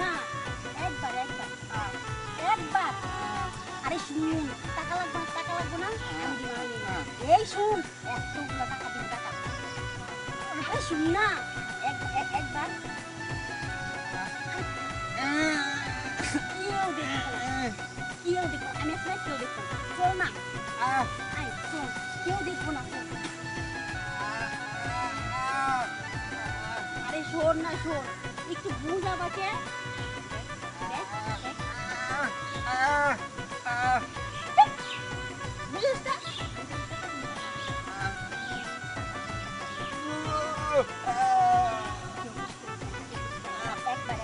না একবার একবার একবার আরে শুন টাকা লাগবে না, টাকা লাগবে না দিব। এই শুন এতগুলো টাকা দিব টাকা আরে শুন না এক এক একবার কেউ দেখব না কেউ দেখব না। আমি আসলে কেউ দেখব না চল না আয় চল কেউ দেখব না চল। আরে শোন না শোন একটু বুঝ আমাকে দেখ, দেখ। বুঝিস না? একবার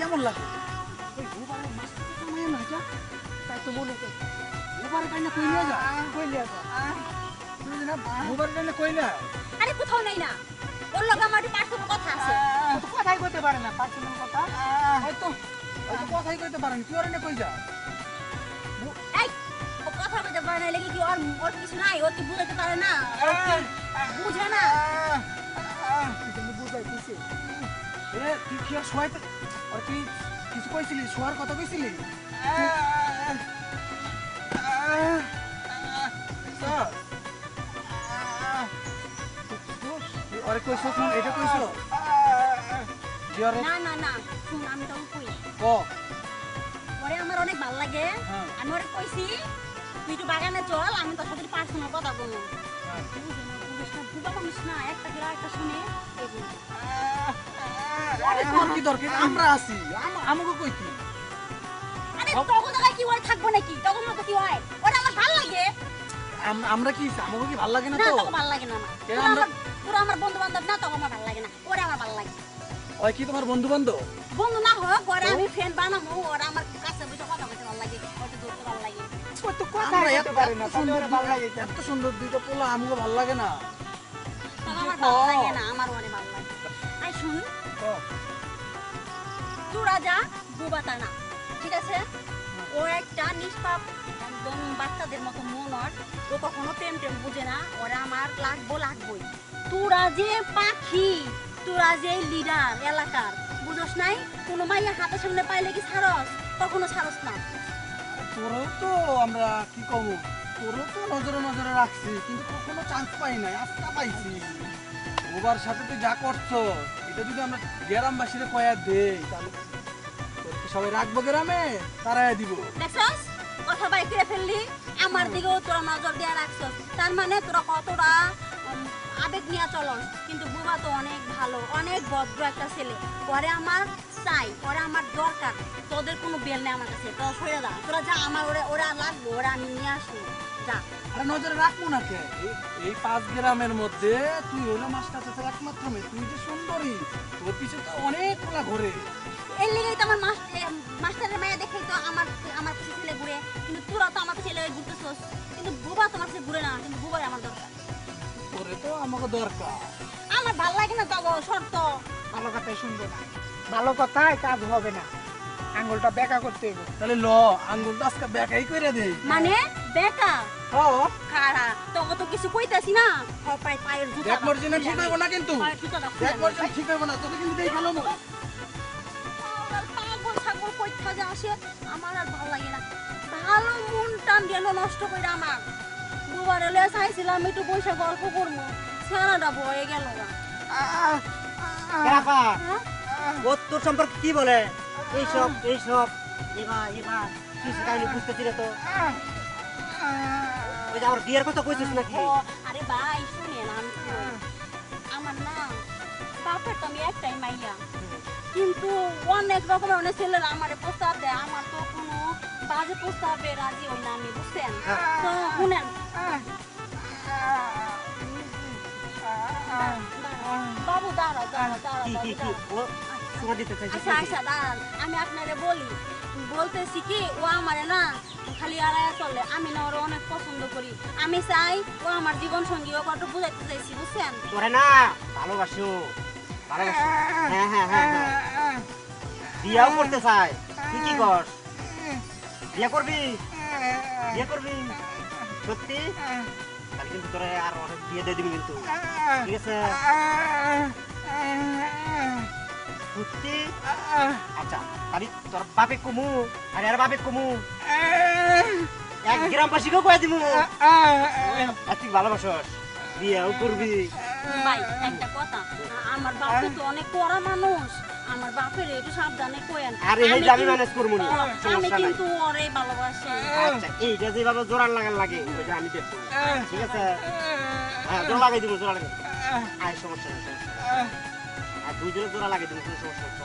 কেমন লাগে ওই আরে কোথাও নেই না ওর লগে আমার পার্সোনাল কথা আছে কথাই কইতে পারে না পার্সোনাল কথা কথাই কইতে পারে না তুই ওরে কই এই কথা বলতে পারে না লেগে কি ওর ওর কিছু নাই ও কি বুঝাতে পারে না বুঝে না কি আর শোয়াইতে আর তুই কিছু কইছিলি? শোয়ার কথা কইছিলি? আরে কইছো শুন এটা কইছো? না না না শুন আমি তো কই। ক? ওরে আমার অনেক ভালো লাগে। হ্যাঁ। আমি ওরে কইছি তুই একটু বাগানে চল আমি তোর সাথে পার্সোনাল কথা বলব। আমরা কি ওরে কি হয় লাগে আমাকে কি ভালো লাগে না তো আমার কেন আমরা- বন্ধু বান্ধব না তখন আমার ভালো লাগে না ওরে আমার ভালো লাগে কি তোমার বন্ধু বান্ধব বন্ধু না হোক ওরে আমি ফ্রেন্ড বানাবো ওরা আমার এত সুন্দর দুইটা পোলা আমাকে ভালো লাগে না। আমার ভালো লাগে না আমার ওরে ভালো লাগে। আই শুন। তোরা যা বুবাতা না ঠিক আছে? ও একটা নিষ্পাপ একদম বাচ্চাদের মতো মন ওর। ও কখনো প্রেম টেম বুঝে না ওরা আমার লাগবো লাগবোই। তোরা যে পাখি তোরা যে লিডার এলাকার বুঝোস নাই? কোনো মাইয়া হাতের সামনে পাইলে কি ছাড়স কখনো ছাড়স না। তোরও তো আমরা কি কব তোরও তো নজরে নজরে রাখছি কিন্তু কখনো চান্স পাই নাই আজকে পাইছি। ওবার সাথে তুই যা করছ এটা যদি আমরা গ্রামবাসীরে কয়া দেই তাহলে সবাই রাখব গ্রামে? তারাই দিব। দেখছস? কথা বাই ফিরে ফেললি আমার দিকেও তোরা নজর দিয়ে রাখছস। তার মানে তোরা কতটা আবেগ নিয়ে চলন। কিন্তু বুবা তো অনেক ভালো অনেক ভদ্র একটা ছেলে। পরে আমার চাই পরে আমার দরকার। তোদের কোনো বেল নেই আমার কাছে তোরা সরে যা। তোরা যা আমার ওরা ওরা লাগবে ওরা আমি নিয়ে আসব যা। আরে নজরে রাখব না কে এই- পাঁচ গ্রামের মধ্যে তুই হইল মাস্টার চাচার একমাত্র মেয়ে। তুই যে সুন্দরী তোর পিছে তো অনেকগুলা ঘরে। এর লেগেই তো আমার মাস- মাস্টারের মায়া দেখেই তো আমার আমার কাছে ছেলে ঘুরে। কিন্তু তোরা তো আমার ছেলে ঘুরতেছস। কিন্তু বুবা তোমার কাছে ঘুরে না কিন্তু বুবাই আমার দরকার। তোরে তো আমাকে দরকার। আমার ভালো লাগে না তো শর্ত। ভালো কথাই শুনব না। ভালো কথায় কাজ হবে না। আঙ্গুলটা বেকা করতে হবে। তাহলে ল আঙ্গুলটা আজকে ব্যাকাই করে দেই মানে? বেকা? খাড়া তোকে তো কিছু কইতাছি না। হ, পায়ের জুতা দেখ মর্জিনা ঠিক হইব না কিন্তু। পায়ের জুতাটা খুলে দেখ নে। ঠিক হইব না তোকে কিন্তু দেই গেলাম পাগল ছাগল কইথা যে আসে আমার আর ভালো লাগে না। ভালো মন টান গেল নষ্ট করে আমার। দুবার এলে চাইছিলাম একটু পয়সা গল্প করব। সেনাটা বয়ে গেল না রাফা হ্যাঁ? ও তোর সম্পর্কে কি বলে? এইসব এইসব এবা এবা বুঝতেছি না তো। ওই যে আমার বিয়ের কথা কইছিস নাকি? ও, আরে ভাই আমি আমার না বাপের তো আমি একটাই মাইয়া। কিন্তু অনেক রকমের অনেক ছেলেরা আমার প্রস্তাব দেয় আমার তো কোনো বাজে প্রস্তাবে রাজি হই না আমি বুঝছেন? তো শুনেন। বাবু দাঁড়াও দাঁড়াও দাঁড়াও আচ্ছা আচ্ছা দাঁড়ান আমি আপনারে বলি। বলতেছি কি ও আমারে না খালি আড়াইয়া চলে। আমি না ওরা অনেক পছন্দ করি। আমি চাই ও আমার জীবন সঙ্গী ও কত বুঝাইতে চাইছি বুঝছেন? তোরে না ভালোবাসো ভালোবাসো। হ্যাঁ হ্যাঁ হ্যাঁ হ্যাঁ। বিয়াও করতে চাই তুই কি কর বিয়া করবি? বিয়ে করবি? সত্যি? তাহলে কিন্তু তোরে আর অনেক বিয়ে দিয়ে দিবি কিন্তু। ঠিক আছে? সত্যি? আচ্ছা তাহলে তোর বাপে কমু আর আর বাপে কমু। এক গ্রামবাসীকেও কয়ে আর তুই ভালোবাসস। বিয়াও করবি। ভাই একটা কথা। আমার বাপে তো অনেক কড়া মানুষ। আমার বাপের একটু সাবধানে কোয়েন আরে এই যে আমি ম্যানেজ করব নি। আমি কিন্তু ওরে ভালোবাসি। আচ্ছা এইটা যেভাবে জোরার লাগান লাগে ওইটা আমি দেখব। ঠিক আছে? হ্যাঁ জোড়া লাগাই দিব জোড়া লাগাই আয় সমস্যা নেই সমস্যা নেই। আর দুইজনে লাগাই দিব কোনো সমস্যা নেই।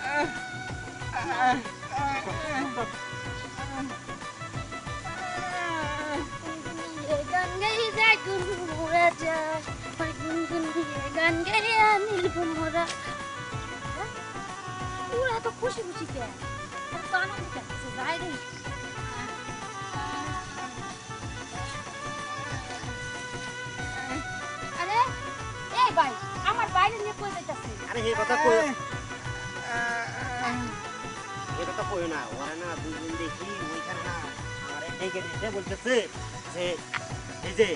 গান গাই যায় গুনগুনরা খুশি খুশি কে ওরা আনন্দ করতেছে যাই রে আরে এই ভাই আমার বাইরে নিয়ে কই যাইতাছে আরে এই কথা কই এই কথা কই না ওরা না দুইজন দেখি ওইখানে না আমার ডেকে দিতে বলতেছে যে এই যে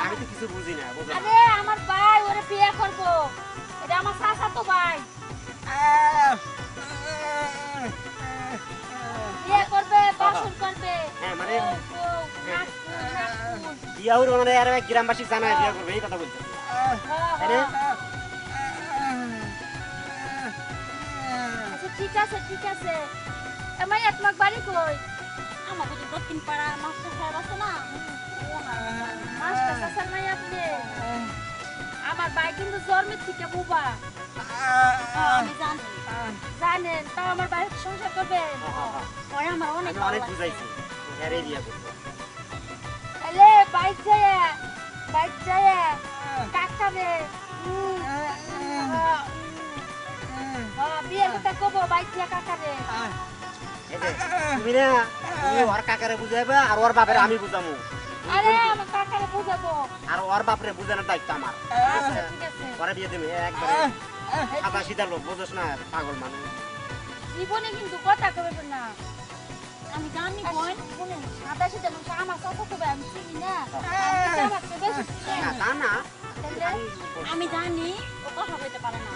আমি তো কিছু বুঝি না আরে আমার ভাই ওরে বিয়ে করব। এটা আমার চাচা তো ভাই। বিয়ে করবে বাসন করবে। হ্যাঁ, মানে। বিয়া মানে আর গ্রামবাসী জানায় বিয়া করবে এই কথা বলতেছে হ্যাঁ? হ্যাঁ। আচ্ছা ঠিক আছে ঠিক আছে। এমাই তোমাক বাড়ি কই? আমাকে যে দক্ষিণ পাড়া মাস্টার সাহেব আছে না মাস্টার চাচার নাই আপনি আমার ভাই কিন্তু জন্মের থেকে বুবা জানেন তাও আমার বাড়িতে সংসার করবে হ্যাঁ, হ্যাঁ, হ্যাঁ। আমার অনেক অনেক হ্যাঁ বিয়া বাইক যায় বাইক যায় কাকারে বিয়ের কথা কব বাইক যায় যে, তুমি না তুমি ওর কাকারে বুঝাইবে আর ওর বাপের আমি বুঝামু। আরে আমার কাকারে বুঝাবো। আর ওর বাপরে বুঝানোর দায়িত্ব আমার। আচ্ছা ওরা বিয়ে দেবে একবারে। সাদা সিধা লোক বুঝোস না পাগল মানুষ। জীবনে কিন্তু কথা কবে না। আমি জানি বোন বোন। শুনেন। সাদা সিধা মানুষ আমার চাচা তো আমি চিনি না। আমি তো বেশি না তা না। আমি জানি ও কথা বলতে পারে না।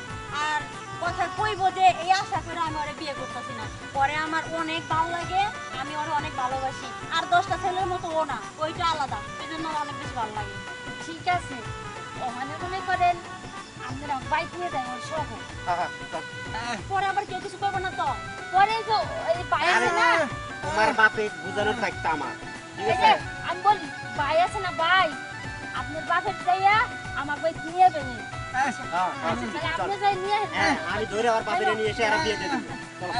আর কথা কইবো যে এই আশা করে আমি ওরে বিয়ে করতেছি না। পরে আমার অনেক ভালো লাগে আমি ওরে অনেক ভালোবাসি। আর দশটা ছেলের মতো ও না ওইটা আলাদা এই জন্য অনেক বেশি ভালো লাগে। ঠিক আছে ওখানে মনে করেন আপনারা বাইক নিয়ে ওর সহ। হ্যাঁ, হ্যাঁ। পরে আবার কেউ কিছু করব না তো। পরে যে এই আছে না তোমার বাপে বুঝানোর দায়িত্ব আমার। ঠিক আছে? আমি বলি ভাই আছে না ভাই আপনার বাপের যাইয়া আমার ভাই নিয়ে বেনে হ্যাঁ, হ্যাঁ। হ্যাঁ। আমি ধরে আমার বাপের নিয়ে এসে আর বিয়ে দিয়ে দেবো। চলো।